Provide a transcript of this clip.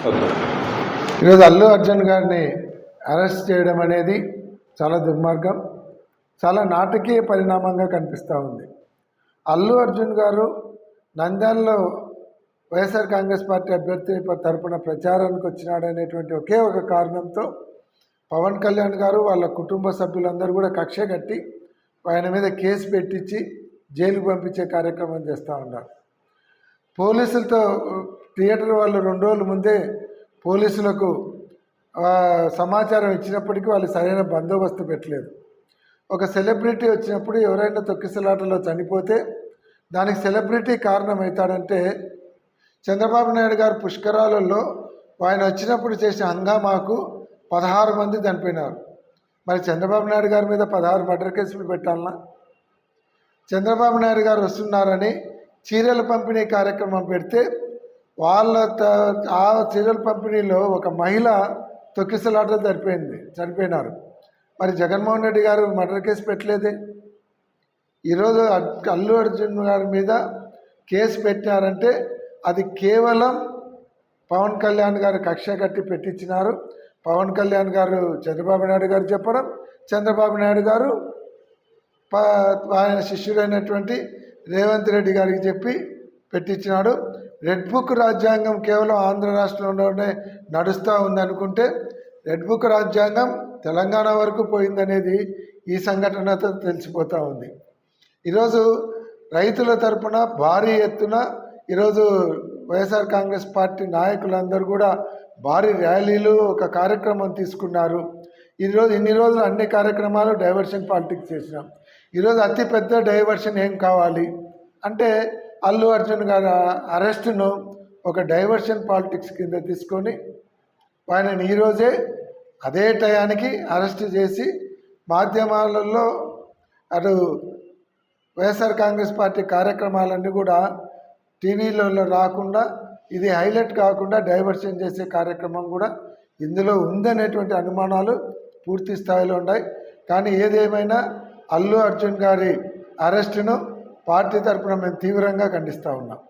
ఈరోజు అల్లు అర్జున్ గారిని అరెస్ట్ చేయడం అనేది చాలా దుర్మార్గం చాలా నాటకీయ పరిణామంగా కనిపిస్తూ ఉంది. అల్లు అర్జున్ గారు నంద్యాలలో వైఎస్ఆర్ కాంగ్రెస్ పార్టీ అభ్యర్థి తరపున ప్రచారానికి వచ్చినాడనేటువంటి ఒకే ఒక కారణంతో పవన్ కళ్యాణ్ గారు వాళ్ళ కుటుంబ సభ్యులందరూ కూడా కక్ష కట్టి ఆయన మీద కేసు పెట్టించి జైలుకు పంపించే కార్యక్రమం చేస్తూ ఉన్నారు. పోలీసులతో థియేటర్ వాళ్ళు రెండు రోజుల ముందే పోలీసులకు సమాచారం ఇచ్చినప్పటికీ వాళ్ళు సరైన బందోబస్తు పెట్టలేదు. ఒక సెలబ్రిటీ వచ్చినప్పుడు ఎవరైనా తొక్కిసలాటలో చనిపోతే దానికి సెలబ్రిటీ కారణమవుతాడంటే చంద్రబాబు నాయుడు గారు పుష్కరాలలో ఆయన వచ్చినప్పుడు చేసిన హంగామాకు పదహారు మంది చనిపోయినారు. మరి చంద్రబాబు నాయుడు గారి మీద పదహారు మర్డర్ కేసులు పెట్టాలనా? చంద్రబాబు నాయుడు గారు వస్తున్నారని చీరల పంపిణీ కార్యక్రమం పెడితే వాళ్ళ త- ఆ చీరల పంపిణీలో ఒక మహిళ తొక్కిసలాట జరిపోయింది చనిపోయినారు. మరి జగన్మోహన్ రెడ్డి గారు మర్డర్ కేసు పెట్టలేదే? ఈరోజు అల్లు అర్జున్ గారి మీద కేసు పెట్టినారంటే అది కేవలం పవన్ కళ్యాణ్ గారు కక్ష కట్టి పెట్టించినారు. పవన్ కళ్యాణ్ గారు చంద్రబాబు నాయుడు గారు చెప్పడం చంద్రబాబు నాయుడు గారు ప ఆయన శిష్యుడైనటువంటి రేవంత్ రెడ్డి గారికి చెప్పి పెట్టించినాడు. రెడ్ బుక్ రాజ్యాంగం కేవలం ఆంధ్ర రాష్ట్రంలోనే నడుస్తూ ఉందనుకుంటే రెడ్ బుక్ రాజ్యాంగం తెలంగాణ వరకు పోయిందనేది ఈ సంఘటనతో తెలిసిపోతూ ఉంది. ఈరోజు రైతుల తరపున భారీ ఎత్తున ఈరోజు వైఎస్ఆర్ కాంగ్రెస్ పార్టీ నాయకులందరూ కూడా భారీ ర్యాలీలు ఒక కార్యక్రమం తీసుకున్నారు. ఈరోజు ఇన్ని రోజులు అన్ని కార్యక్రమాలు డైవర్షన్ పాలిటిక్స్ చేసినాం. ఈరోజు అతిపెద్ద డైవర్షన్ ఏం కావాలి? అంటే అల్లు అర్జున్ గారి అరెస్టును ఒక డైవర్షన్ పాలిటిక్స్ కింద తీసుకొని ఆయనని ఈరోజే అదే టయానికి అరెస్ట్ చేసి మాధ్యమాలలో అటు వైఎస్ఆర్ కాంగ్రెస్ పార్టీ కార్యక్రమాలన్నీ కూడా టీవీలలో రాకుండా ఇది హైలైట్ కాకుండా డైవర్షన్ చేసే కార్యక్రమం కూడా ఇందులో ఉందనేటువంటి అనుమానాలు పూర్తి స్థాయిలో ఉన్నాయి. కానీ ఏదేమైనా అల్లు అర్జున్ గారి అరెస్టును పార్టీ తరపున మేము తీవ్రంగా ఖండిస్తూ ఉన్నాం.